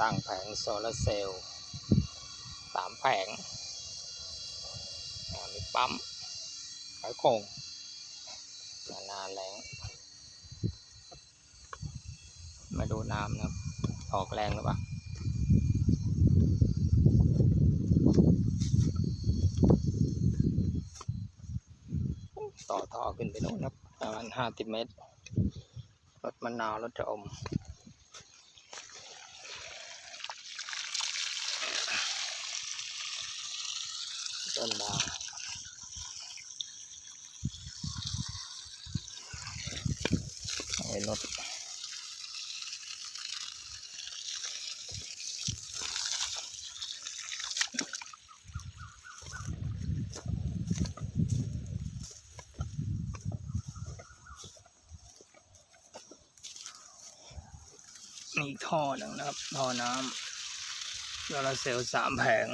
ตั้งแผงโซลาร์เซลล์สามแผงมีปั๊มขายคงนานาแรงมาดูน้ำนะครับ ออกแรงหรือเปล่าต่อท่อขึ้นไปโน่นครับประมาณห้าสิบเมตร รถมะนาวรถจะอม ต้นดาวไอ้รถมีท่อหนึ่งนะครับ ท่อน้ำโซลาเซลล์สามแผง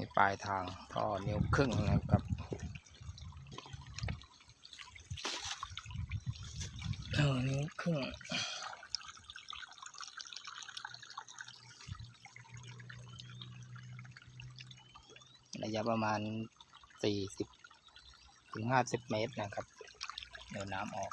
นี่ปลายทางท่อนิ้วครึ่งนะครับเออนิ้วครึ่งระยะประมาณสี่สิบถึงห้าสิบเมตรนะครับ เดี๋ยวน้ำออก